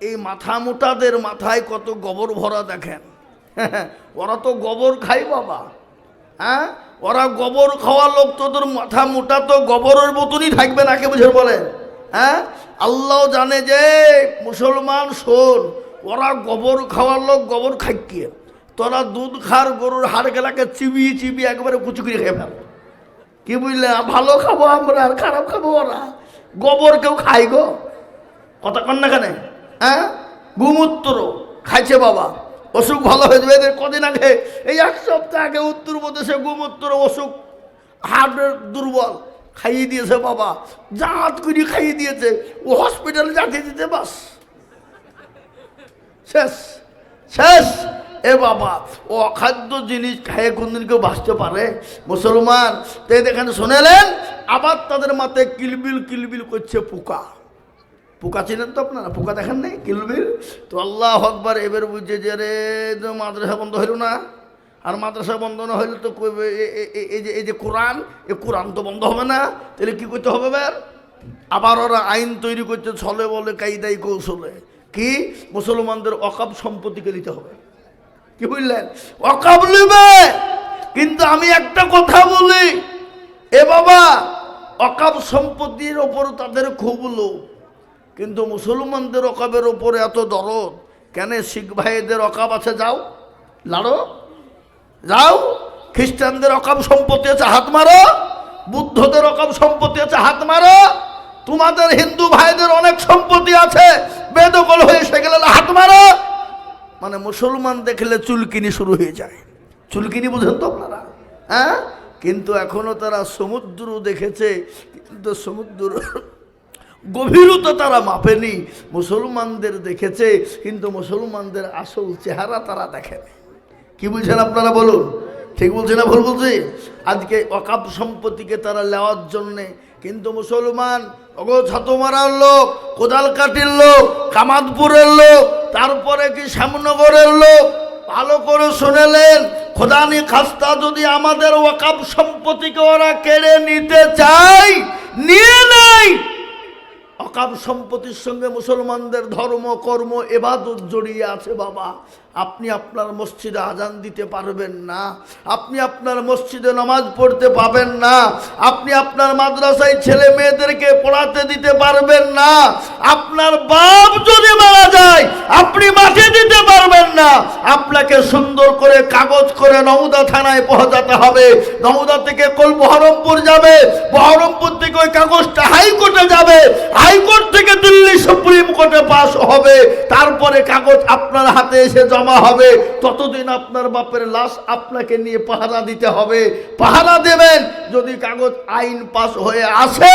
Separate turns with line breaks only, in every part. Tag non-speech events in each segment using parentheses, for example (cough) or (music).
এই মাথা মোটাদের মাথায় কত গোবর ভরা দেখেন। (laughs) ওরা তো গোবর খাই বাবা। হ্যাঁ? ওরা গোবর খাওয়া লোক তোদের মাথা মোটা তো গোবরের মতনই থাকবে না, কে বুঝে বলেন হ্যাঁ? আল্লাহ জানে যে, মুসলমান শোন, ওরা গোবর খাওয়ার লোক গোবর খাইকে তোরা দুধ খার, গরুর হাড় গেলাকে চিবিয়ে চিবিয়ে একবারে কুচি করে খেয়ে ফেল। কি বুঝলে? ভালো খাব আমরা, আর খারাপ খাব ওরা। গোবর কেউ খাই গো। কথা কন না কেন? হ্যাঁ? গুমূত্র খাইছে বাবা। অসুখ ভালো হয়ে যাবে এদের কদিন আগে, এই এক সপ্তাহ আগে উত্তর উত্তরপ্রদেশে গুমূত্র অসুখ। হার্টের দুর্বল। খাইয়ে দিয়েছে বাবা। জাত করে খাইয়ে দিয়েছে। ও হসপিটালে যাতে দিতে বাস। শেষ। শেষ। এ বাবা ও অখাদ্য জিনিস খাইয়ে কোনদিন কেউ বাঁচতে পারে? মুসলমান, তো দেখেন শুনেলেন আবার তাদের মাথায় কিলবিল কিলবিল করছে পোকা। পোকা চিনেন তো আপনারা? পোকা দেখেন নাই? কিলবিল তো আল্লাহ হকবার এবার বুঝছে যে রে মাদ্রাসা বন্ধ হইল না? আর মাদ্রাসা বন্ধ না হইলে তো এ- এ- এ- এই যে এই যে কোরআন এই কোরআন তো বন্ধ হবে না? তাহলে কি করতে হবে এবার? আবার ওরা আইন তৈরি করছে, ছলে বলে কায়দাই কৌশলে। কি? মুসলমানদের অকাপ সম্পত্তিকে নিতে হবে। কি বুঝলেন? অকাপ নেবে। কিন্তু আমি একটা কথা বলি, এ বাবা অকাপ সম্পত্তির ওপর তাদের খুব লোভ। কিন্তু মুসলমানদের অকাবের ওপরে এত দরদ, কেন শিখ ভাইদের অকাব আছে? যাও, লাড়ো। যাও, খ্রিস্টানদের অকাব সম্পত্তি আছে, হাত মারো। বুদ্ধদের অকাব সম্পত্তি আছে, হাত মারো। তোমাদের হিন্দু ভাইদের অনেক সম্পত্তি আছে বেদকল হয়ে সেগুলো হাত মারো। মানে মুসলমান দেখলে চুলকিনি শুরু হয়ে যায়। চুলকিনি বুঝেন তো আপনারা? হ্যাঁ? কিন্তু এখনও তারা সমুদ্র দেখেছে, কিন্তু সমুদ্র গভীরতা তারা মাপেনি। মুসলমানদের দেখেছে, কিন্তু মুসলমানদের আসল চেহারা তারা দেখেনি। কি বলছেন আপনারা বলুন? ঠিক বলছে না ভুল বলছি? আজকে অকাপ সম্পত্তিকে তারা নেওয়ার জন্যে কিন্তু মুসলমান অগো ছাতুমারার লোক কোদাল কাটির লোক কামাদপুরের লোক, তারপরে কি শ্যামনগরের লোক? ভালো করে শুনেলেন, খোদানি খাস্তা যদি আমাদের ওয়াকাপ সম্পত্তিকে ওরা কেড়ে নিতে চায়, নিয়ে নেয়। অকাপ সম্পত্তির সঙ্গে মুসলমানদের ধর্ম কর্ম এবাদত জড়িয়ে আছে বাবা। আপনি আপনার মসজিদে আজান দিতে পারবেন না, আপনি আপনার মসজিদে নামাজ পড়তে পাবেন না, আপনি আপনার মাদ্রাসায় ছেলে মেয়েদেরকে পড়াতে দিতে পারবেন না, আপনার বাপ যদি মারা যায়, আপনি মাঠে দিতে পারবেন না, আপনাকে সুন্দর করে কাগজ করে নওদা থানায় পৌঁছাতে হবে, নওদা থেকে কল বহরমপুর যাবে, বহরমপুর থেকে ওই কাগজটা হাইকোর্টে যাবে, হাইকোর্ট থেকে দিল্লি সুপ্রিম কোর্টে পাস হবে, তারপরে কাগজ আপনার হাতে এসে জমা হবে, ততদিন আপনার বাপের লাশ আপনাকে নিয়ে পাহারা দিতে হবে। পাহারা দেবেন, যদি কাগজ আইন পাস হয়ে আসে,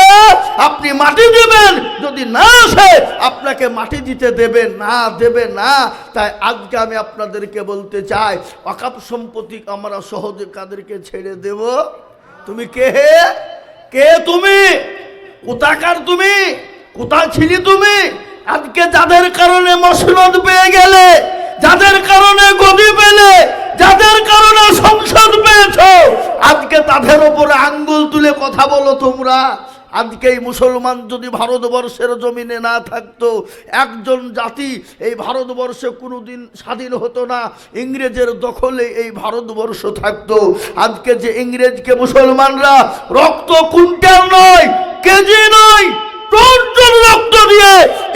আপনি মাটি দেবেন। যদি না আসে, আপনাকে মাটি দিতে দেবে না দেবে না। তাই আজকে আমি আপনাদেরকে বলতে চাই, অকাপ সম্পত্তি আমরা সহজে কাদেরকে ছেড়ে দেব? তুমি কে? হে কে তুমি? কোথাকার তুমি? কোথায় ছিলি তুমি? আজকে যাদের কারণে মসনদ পেয়ে গেলে যাদের কারণে গদি পেলে, যাদের কারণে সংসদ পেয়েছ, আজকে তাদের উপরে আঙ্গুল তুলে কথা বলো তোমরা। আজকে এই মুসলমান যদি ভারতবর্ষের জমিনে না থাকতো, একজন জাতি এই ভারতবর্ষে কোনোদিন স্বাধীন হতো না, ইংরেজের দখলে এই ভারতবর্ষ থাকতো। আজকে যে ইংরেজকে মুসলমানরা রক্ত কুইন্টাল নয়, কেজি নয়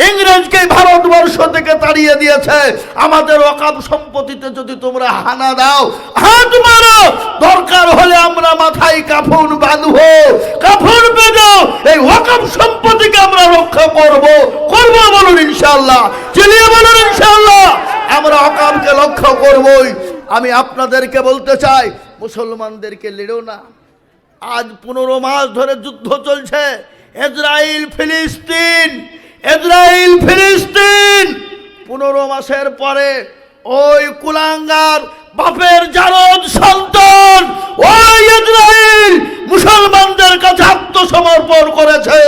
ইংরেজকে ভারতবর্ষ থেকে তাড়িয়ে দিয়েছে। আমাদের হানা দাও, হাত মারো। দরকার হলে আমরা রক্ষা বলুন ইনশাল্লাহ চিলিয়ে বলুন ইনশাল্লাহ আমরা অকাপকে লক্ষ্য করবই। আমি আপনাদেরকে বলতে চাই, মুসলমানদেরকে লেড়ো না। আজ পনেরো মাস ধরে যুদ্ধ চলছে। ইসরায়েল ফিলিস্তিন এজরাইল ফিলিস্তিন। পনেরো মাসের পরে ওই কুলাঙ্গার বাপের জারদ সন্তান ওই ইসরায়েল মুসলমানদের কাছে আত্মসমর্পণ করেছে।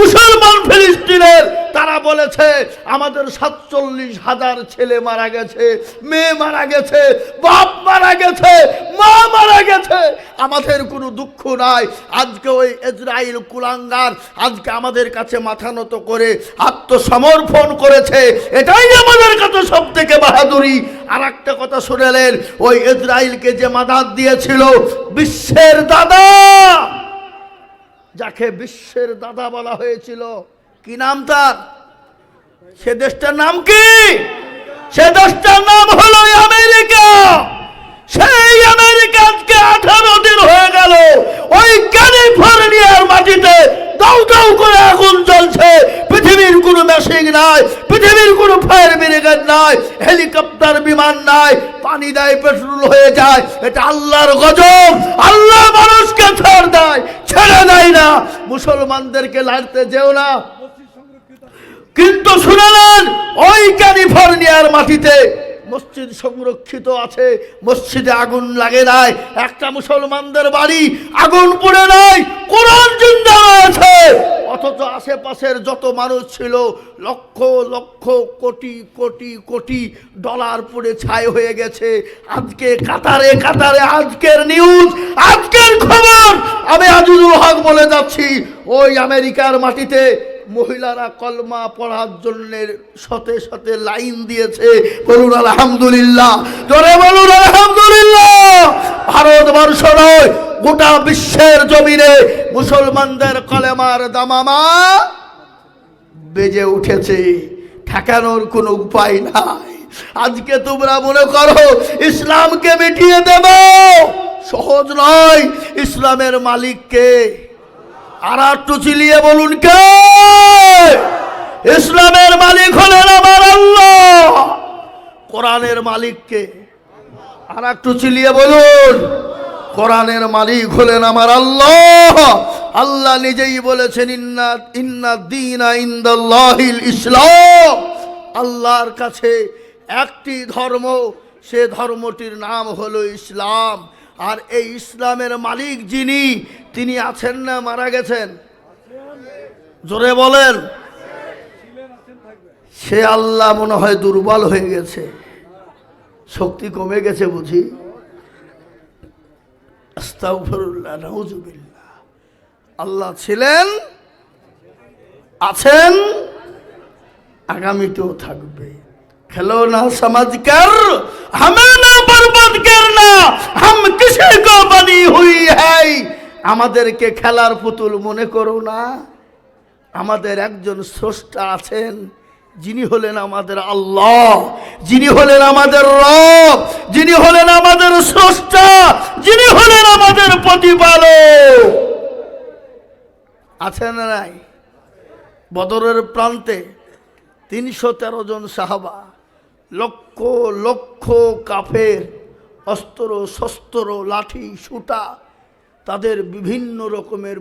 মুসলমান ফিলিস্তিনের তারা বলেছে, আমাদের সাতচল্লিশ হাজার ছেলে মারা গেছে, মেয়ে মারা গেছে, বাপ মারা গেছে, মা মারা গেছে। আমাদের কোনো দুঃখ নাই। আজকে ওই ইসরায়েল কুলাঙ্গার আজকে আমাদের কাছে মাথা নত করে আত্মসমর্পণ করেছে। এটাই আমাদের কাছে সব থেকে বাহাদুরি। আর একটা কথা শুনেলেন, ওই ইসরায়েলকে যে মাদাত দিয়েছিল বিশ্বের দাদা, যাকে বিশ্বের দাদা বলা হয়েছিল কি নাম তার? সে দেশটার নাম কি? সে দেশটার নাম হলো আমেরিকা। সেই আমেরিকা আজকে আঠারো দিন হয়ে গেল। ওই ক্যালিফোর্নিয়ার মাটিতে দাউ দাউ করে আগুন জ্বলছে। পৃথিবীর কোনো মেশিন নাই, পৃথিবীর কোনো ফায়ার ব্রিগেড নাই, হেলিকপ্টার বিমান নাই, পানি দেয়, পেট্রোল হয়ে যায়। এটা আল্লাহর গজব। আল্লাহ মানুষকে ছাড় দেয়, ছেড়ে দেয় না। মুসলমানদেরকে লাড়তে যেও না। কিন্তু শুনালেন ওই ক্যালিফোর্নিয়ার মাটিতে মসজিদ সংরক্ষিত আছে, মসজিদে আগুন লাগে নাই, একটা মুসলমানদের বাড়ি আগুন পুড়ে নাই, কোরআন জিন্দা রয়েছে। অথচ আশেপাশের যত মানুষ ছিল, লক্ষ লক্ষ, কোটি কোটি কোটি ডলার পড়ে ছাই হয়ে গেছে। আজকে কাতারে কাতারে, আজকের নিউজ আজকের খবর। আমি আজিজুল হক বলে যাচ্ছি, ওই আমেরিকার মাটিতে মহিলারা কলমা পড়ার জন্য শতে শতে লাইন দিয়েছে, বলুন আলহামদুলিল্লাহ, জোরে বলুন আলহামদুলিল্লাহ। ভারতবর্ষ নয়, গোটা বিশ্বের জমিনে মুসলমানদের কলেমার দামামা বেজে উঠেছে, ঠেকানোর কোনো উপায় নাই। আজকে তোমরা মনে করো, ইসলামকে মিটিয়ে দেব। সহজ নয়, ইসলামের মালিককে আর একটু চিলিয়ে বলুন কে? ইসলামের মালিক হলেন আমার আল্লাহ। কোরআনের মালিককে আর একটু চিলিয়ে বলুন। কোরআনের মালিক হলেন আমার আল্লাহ। আল্লাহ নিজেই বলেছেন, ইন্না ইন্না দিনা ইন্দাল্লাহিল ইসলাম। আল্লাহর কাছে একটি ধর্ম, সে ধর্মটির নাম হলো ইসলাম। আর এই ইসলামের মালিক যিনি, তিনি আছেন না, মারা গেছেন? জোরে বলেন। সে আল্লাহ মনে হয় দুর্বল হয়ে গেছে। শক্তি কমে গেছে বুঝি? আল্লাহ ছিলেন, আছেন, আগামীতেও থাকবে। খেলো না সমাজকার হামেন बर्बाद करना हम किसी को बनी हुई है আমাদেরকে খেলার পুতুল মনে করো না আমাদের একজন স্রষ্টা আছেন যিনি হলেন আমাদের আল্লাহ যিনি হলেন আমাদের রব যিনি হলেন আমাদের স্রষ্টা যিনি হলেন আমাদের প্রতিপালক আছে না নাই বদরের প্রান্তে তিনশো তেরো জন সাহাবা লক্ষ লক্ষ কাফের অস্ত্র শস্ত্র লাঠি সুতা তাদের বিভিন্ন রকমের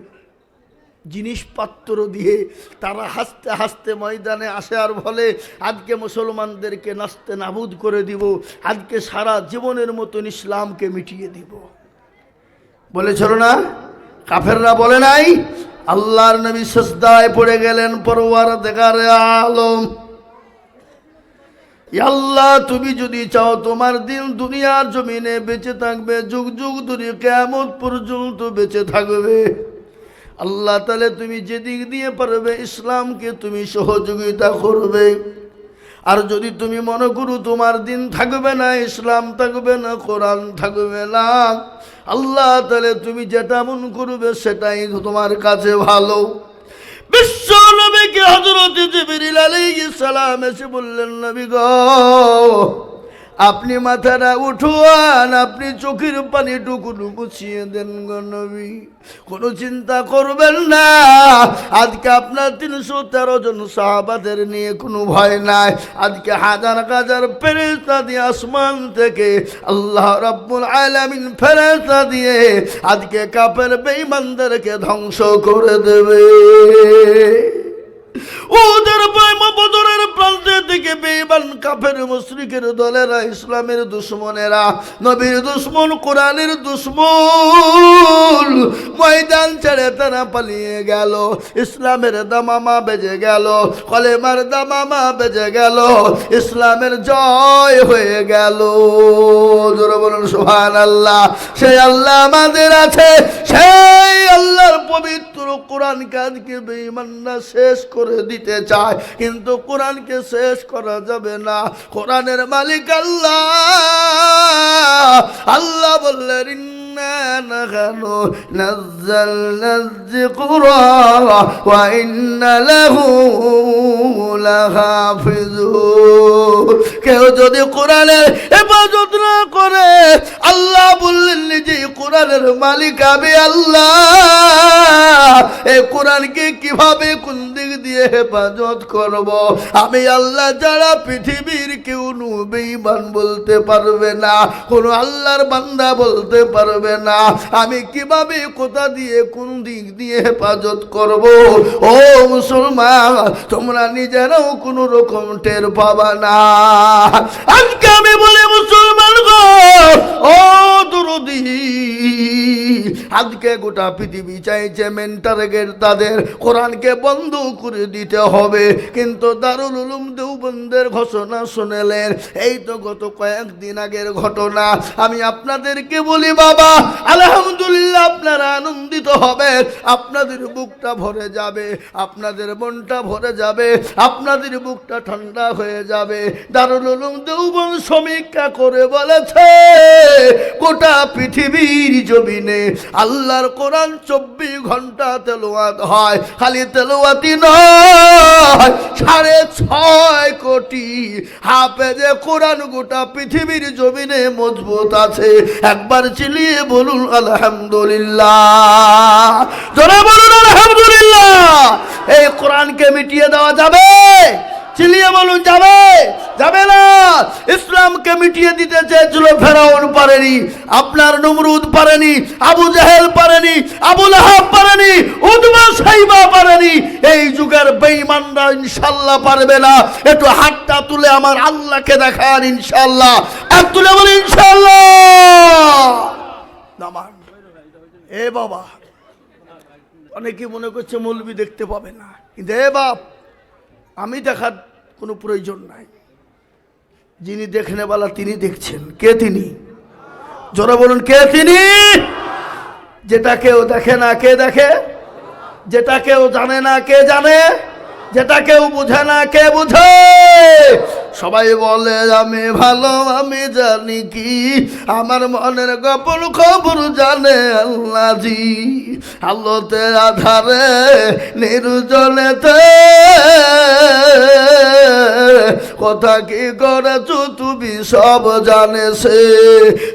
জিনিসপত্র দিয়ে তারা হাসতে হাসতে ময়দানে আসে আর বলে, আজকে মুসলমানদেরকে নাচতে নাবুদ করে দিব, আজকে সারা জীবনের মতন ইসলামকে মিটিয়ে দিব। বলেছিল না, কাফেররা বলে নাই, আল্লাহর নবী সস্তায় পড়ে গেলেন পরওয়ার দেখার আলম। আল্লাহ, তুমি যদি চাও তোমার দিন দুনিয়ার জমিনে বেঁচে থাকবে, যুগ যুগ ধরে কেমন পর্যন্ত বেঁচে থাকবে। আল্লাহ, তাহলে তুমি যেদিক দিয়ে পারবে, ইসলামকে তুমি সহযোগিতা করবে। আর যদি তুমি মনে করো তোমার দিন থাকবে না, ইসলাম থাকবে না, কোরআন থাকবে না, আল্লাহ, তাহলে তুমি যেটা মন করবে সেটাই তোমার কাছে ভালো। বিশ্ব নবীকে হজরত সালাম এসে বললেন, নবী গো, আপনি মাথাটা উঠুয়ান আপনি চোখের পানি টুকুটু মুছিয়ে দেন নবী। কোনো চিন্তা করবেন না, আজকে আপনার তিনশো তেরো জন সাহাবাদের নিয়ে কোনো ভয় নাই। আজকে হাজার হাজার ফেরেস্তা দিয়ে আসমান থেকে আল্লাহ রব্বুল আলামিন ফেরেস্তা দিয়ে আজকে কাপের বেঈমানদেরকে ধ্বংস করে দেবে। ওদের বদরের প্রান্তে থেকে বেইমান কাফের মুশরিকের দলেরা ইসলামের দুশ্মনেরা নবীর দুশ্মন কোরআনের দুশ্মন। ময়দান ছেড়ে তারা পালিয়ে গেল। ইসলামের দামামা বেজে গেল। কলেমার দামামা বেজে গেল। ইসলামের জয় হয়ে গেল। সুহান আল্লাহ সেই আল্লাহ আমাদের আছে। সেই আল্লাহর পবিত্র কোরআন কাজকে বেঈমানরা শেষ করে দিতে চায়। কিন্তু কোরআনকে শেষ করা যাবে না। কোরআনের মালিক আল্লাহ। আল্লাহ বললেন নাহনু নাযালনা যিকরা ওয়া ইন্না লাহু লাহাফিজুন কেউ যদি কোরআনের হেফাজত না করে বললেন নিজে কোরআনের মালিক আমি আল্লাহ। এই কোরআনকে কীভাবে কোন দিক দিয়ে হেফাজত করব? আমি আল্লাহ যারা পৃথিবীর কেউ বেঈমান বলতে পারবে না, কোন আল্লাহর বান্দা বলতে পারবে না। আমি কীভাবে কোথা দিয়ে কোন দিক দিয়ে হেফাজত করব? ও মুসলমান, তোমরা নিজেরাও কোনো রকম টের পাবা না। আজকে আমি বলে, মুসলমান গো, ও দুরুদি আজকে গোটা পৃথিবী চাইছে মেন টার্গেট তাদের কোরআনকে বন্ধ করে দিতে হবে। কিন্তু দারুল উলুম দেওবন্দের ঘোষণা শুনেলেন, এই তো গত কয়েকদিন আগের ঘটনা, আমি আপনাদেরকে বলি বাবা, আলহামদুলিল্লাহ আপনারা আনন্দিত হবেন, আপনাদের বুকটা ভরে যাবে, আপনাদের মনটা ভরে যাবে, আপনাদের বুকটা ঠান্ডা হয়ে যাবে। দারুল উলুম দেওবন সমীক্ষা করে বলেছে, গোটা পৃথিবীর জমিনে, আল্লাহর কোরআন চব্বিশ ঘণ্টা তেলোয়াত হয়, খালি তেলোয়াতি নয়, সাড়ে ছয় কোটি হাফেজে কোরআন গোটা পৃথিবীর জমিনে মজবুত আছে। একবার চিলিয়ে বলুন, আলহামদুলিল্লাহ। বলুন, আলহামদুলিল্লাহ। এই কোরআনকে মিটিয়ে দেওয়া যাবে? চিলিয়ে বলুন, যাবে? যাবে না। ইসলামকে মিটিয়ে দিতে চেয়েছিল ফেরাউন পারেনি, আপনার নমরুদ পারেনি, আবু জাহেল পারেনি, আবু লাহাব পারেনি উদ্মা সাইবা পারেনি। এই যুগের বেঈমানরা ইনশাল্লাহ পারবে না। একটু হাতটা তুলে আমার আল্লাহকে দেখান ইনশাল্লাহ। আর তুলে বলি, ইনশাল্লাহ। নামান। এ বাবা, অনেকে মনে করছে মৌলবি দেখতে পাবে না। কিন্তু এ বাপ আমি দেখার কোনো প্রয়োজন নাই। যিনি দেখনে বলা তিনি দেখছেন। কে তিনি? জোরে বলুন, কে তিনি? যেটা কেউ দেখে না কে দেখে, যেটা কেউ জানে না কে জানে যেটা কেউ বুঝে না, কে বুঝে? সবাই বলে, আমি ভালো, আমি জানি কি। আমার মনের গোপন খবর জানে আল্লাহজি আলোতে, আধারে, নির্জনেতে। কথা কি করেছ তুমি? সব জানে সে।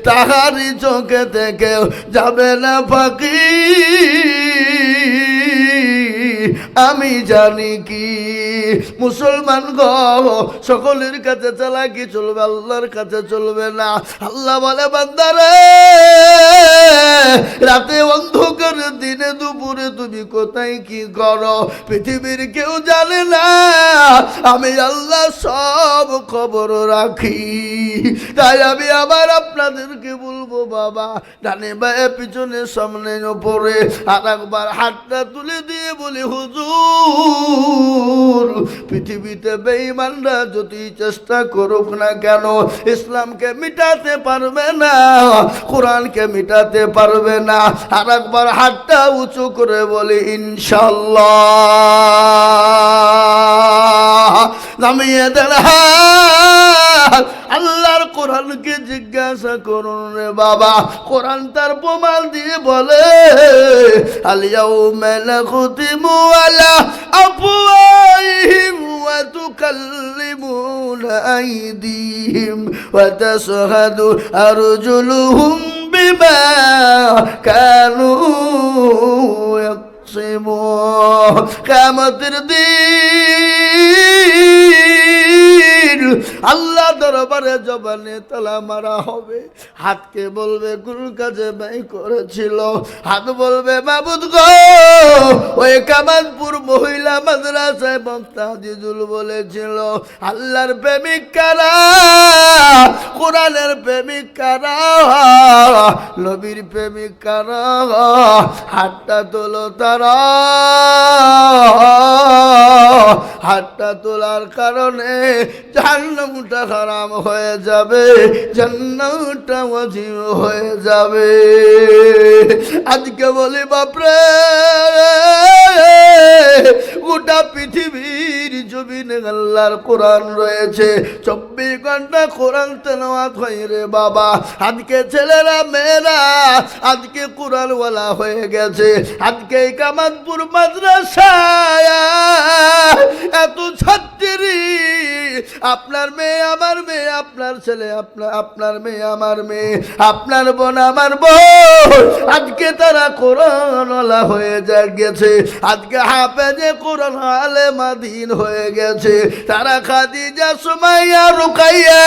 তাহারি চোখে থেকে যাবে না ফাঁকি। আমি জানি কি? মুসলমান গ, সকলের কাছে চালাকি চলবে? আল্লাহর কাছে চলবে না। আল্লাহ বলে, বান্দারে, রাতে অন্ধকার দিনে দুপুরে তুমি কোথায় কি করো? পৃথিবীর কেউ জানে না। আমি আল্লাহ সব খবর রাখি। তাই আমি আবার আপনাদেরকে বলব, বাবা, ডানে বায়ে, পিছনে, সামনে, ওপরে, আর একবার হাতটা তুলে দিয়ে বলি হুজুর, পৃথিবীতে বেঈমানরা যদি চেষ্টা করুক না কেন, ইসলামকে মিটাতে পারবে না, কোরআনকে মিটাতে পারবে না। আর একবার হাতটা উঁচু করে বলি, ইনশাল্লাহ। নামিয়ে দেন। আল্লাহর কোরআনকে জিজ্ঞাসা করুন রে বাবা কোরআন তার প্রমাণ দিয়ে বলে আলিয়াউমা নাখতিমু আলা আফওয়াহিহিম ওয়া তুকাল্লিমুনা আইদিহিম ওয়া তাশহাদু আরজুলুহুম বিমা কানু ইয়াকসিমুন কিয়ামতের দিন Allah আল্লাহ দরবারে জবানে তালা মারা হবে। হাতকে বলবে কোন কাজে ব্যয় করেছিল। হাত বলবে, মাবুদ গো, ওই কামানপুর মহিলা মাদ্রাসায় বক্তা জিজুল বলেছিল, আল্লাহর প্রেমিক কারা? কোরআনের প্রেমিক কারা? নবীর প্রেমিক কারা? হাতটা তোলো তারা। হাতটা তোলার কারণে জান্নামটা খারাপ হয়ে যাবে জান্নামটা ওয়াজিব হয়ে যাবে। আজকে বলি বাপরে গোটা পৃথিবীর জমিনে আল্লাহর কোরআন রয়েছে। চব্বিশ ঘণ্টা কোরআন তেলাওয়াত হয় রে বাবা। আজকে ছেলেরা, মেয়েরা, আজকে কোরআনওয়ালা হয়ে গেছে। আজকে কামাতপুর মাদ্রাসায়, এত ছাত্রী। আপনার মেয়ে আমার মেয়ে, আপনার ছেলে, আপনার আপনার মেয়ে আমার মেয়ে, আপনার বোন আমার বোন। আজকে তারা কোরআনওয়ালা হয়ে যা গেছে। আজকে হাফেজে কোরআন আলে মাদিন হয়ে গেছে। তারা খাদিজা, সুমাইয়া, রুকাইয়া,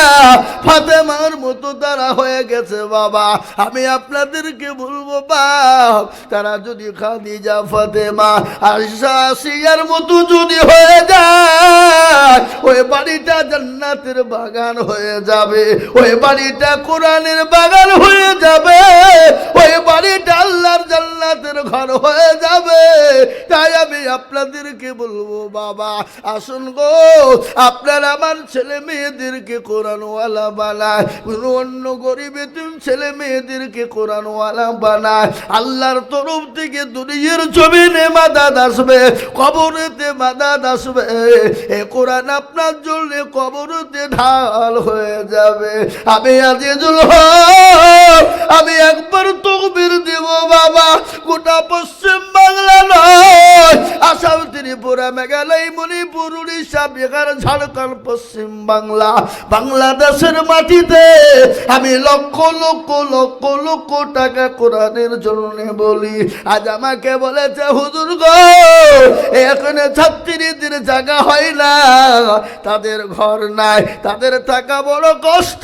ফাতেমার মতো তারা হয়ে গেছে, বাবা। আমি আপনাদেরকে বলব, বাপ, তারা যদি খাদিজা, ফাতেমা আশা আসিয়ার মতো যদি হয়ে যায়, ওই বাড়িটা জান্নাতের বাগান হয়ে যাবে। ওই বাড়িটা কোরআনের বাগান হয়ে যাবে। ওই বাড়িটা আল্লাহর জান্নাতের ঘর হয়ে যাবে। তাই আমি আপনাদেরকে বলব, বাবা আসুন গো, আপনার আমার ছেলে মেয়েদেরকে কোরআনওয়ালা বানায়, কোনো অন্য গরিব এতিম ছেলে মেয়েদেরকে কোরআনওয়ালা বানায়। আল্লাহর তরফ থেকে দুনিয়ার জমিনে মাদাদ আসবে, কবরেতে মাদাদ আসবে। এ কোরআন আপনার জন্য কবরতে ঢাল হয়ে যাবে। আমি আজিজুল আমি একবার তকবির দেব বাবা, গোটা পশ্চিম বাংলা নয়। আসাম, ত্রিপুরা, মেঘালয়, মণিপুর উড়িষ্যা বিহার, ঝাড়খণ্ড, পশ্চিম বাংলা। বাংলাদেশের মাটিতে আমি লক্ষ লক্ষ লক্ষ লক্ষ টাকা কোরআনের জন্য বলি। আজ আমাকে বলেছে, হুজুর গো এখানে ছাত্রীদের জায়গা হয় না। তাদের ঘর নাই, তাদের থাকা বড় কষ্ট।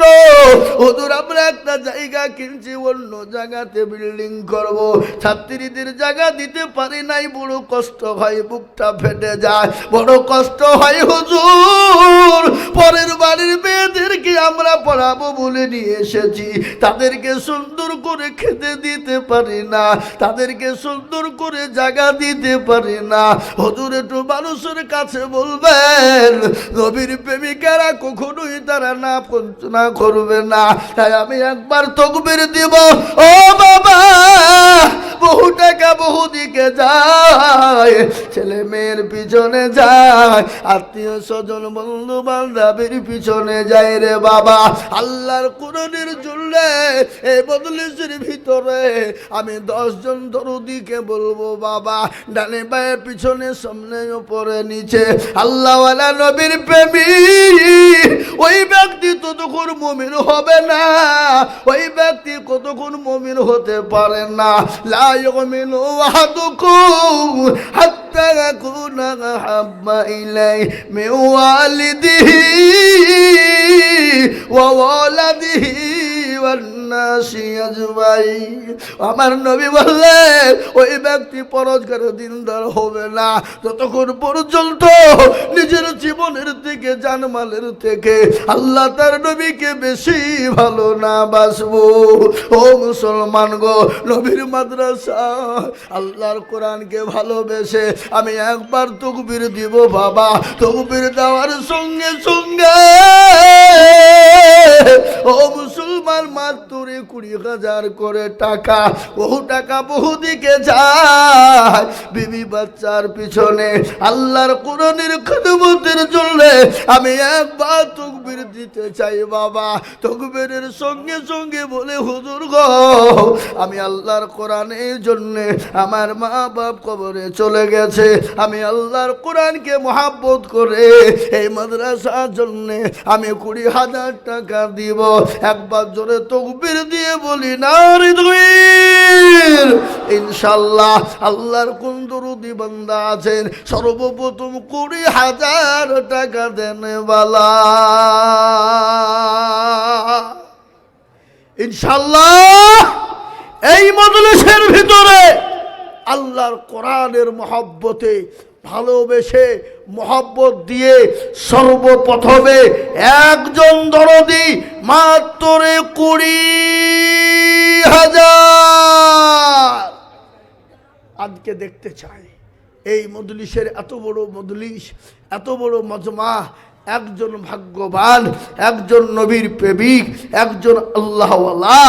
হুজুর, আমরা একটা জায়গা কিনছি, অন্য জায়গাতে বিল্ডিং করব। ছাত্রীদের জায়গা দিতে পারি নাই, বড় কষ্ট হয়, বুকটা ফেটে যায়। বড় কষ্ট হয়, হুজুর। পরের বাড়ির মেয়েদেরকে আমরা পড়াবো বলে নিয়ে এসেছি। তাদেরকে সুন্দর করে খেতে দিতে পারি না, তাদেরকে সুন্দর করে জায়গা দিতে পারি না। হুজুর, একটু মানুষের কাছে বলবেন, নবীর প্রেমিকারা কখনোই তারা না না করবে না। তাই আমি একবার তকবির দিব, ও বাবা! বহু টাকা বহু দিকে যায়, ছেলে মেয়ের পিছনে যায়, আত্মীয় স্বজন বন্ধু বান্ধবের পিছনে যায় রে বাবা। আল্লাহর কোরআনের জন্য এই বদলিসের ভিতরে আমি দশজন দরুদিকে বলব বাবা, ডানে বায়ে পিছনে, সামনে, উপরে, নিচে। আল্লাহওয়ালা নবীর প্রেমী ওই ব্যক্তি ততক্ষণ মমিন হবে না, ওই ব্যক্তি কতক্ষণ মমিন হতে পারে না। লা لا يؤمن وحدكم حتى يكون أحب إليه من والده وولده والناس আমার নবী বললেন ওই ব্যক্তি পরস্কার দিনদার হবে না। যতক্ষণ পর্যন্ত নিজের জীবনের থেকে জানমালের থেকে আল্লাহ তার নবীকে বেশি ভালো না বাসবো। ও মুসলমান গো, নবীর মাদ্রাসা, আল্লাহর কোরআনকে ভালোবেসে আমি একবার তকবির দিব বাবা। তকবির দেওয়ার সঙ্গে সঙ্গে ও মুসলমান মাত্র কুড়ি হাজার করে টাকা, বহু টাকা বহু দিকে যায়। বিবি বাচ্চার পিছনে আল্লাহর কোরআনের খদমতের জন্য আমি একবার তকবির দিতে চাই বাবা। তকবিরের সঙ্গে সঙ্গে বলে, হুজুর গো, আমি আল্লাহর কোরআনের জন্য আমার মা বাপ কবরে চলে গেছে। আমি আল্লাহর কোরআনকে মহাব্বত করে এই মাদ্রাসার জন্য আমি কুড়ি হাজার টাকা দিব। একবার জোরে তকবির দিয়ে বলি, নারী দুইর, ইনশাল্লাহ আল্লাহর কোন দরুদি বান্দা আছেন? সর্বপ্রথম কুড়ি হাজার টাকা দেন বালা। ইনশাল্লাহ এই মজলিসের ভিতরে আল্লাহর কোরআনের মহব্বতে ভালোবেসে মহাব্বত দিয়ে সর্বপ্রথমে একজন দরদি মাত্র কুড়ি হাজার। আজকে দেখতে চাই। এই মজলিসের এত বড় মজলিস, এত বড় মজমা একজন ভাগ্যবান, একজন নবীর প্রেমিক, একজন আল্লাহওয়ালা।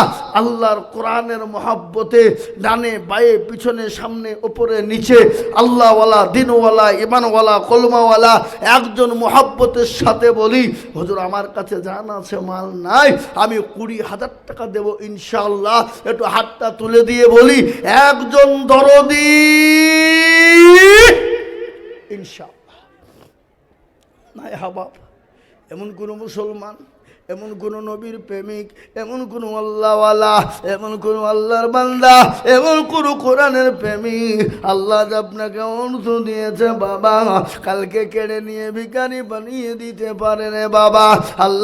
আল্লাহর কোরআনের মহাব্বতে ডানে বায়ে, পিছনে, সামনে, ওপরে, নিচে, আল্লাহওয়ালা, দিনওয়ালা ইমানওয়ালা কলমাওয়ালা, একজন মহাব্বতের সাথে বলি, হজুর, আমার কাছে জান আছে, মাল নাই, আমি কুড়ি হাজার টাকা দেবো ইনশাল্লাহ একটু হাতটা তুলে দিয়ে বলি, একজন দরদি ইনশাল্লাহ নাই হাবাব। এমন কোনো মুসলমান, এমন কোন নবীর প্রেমিক, এমন কোন আল্লাহওয়ালা, এমন কোন আল্লাহর বান্দা, এমন কোন কোরআনের প্রেমিক। আল্লাহ আপনাকে অর্থ দিয়েছে বাবা, কালকে কেড়ে নিয়ে ভিকারি বানিয়ে দিতে পারে রে বাবা। আল্লাহ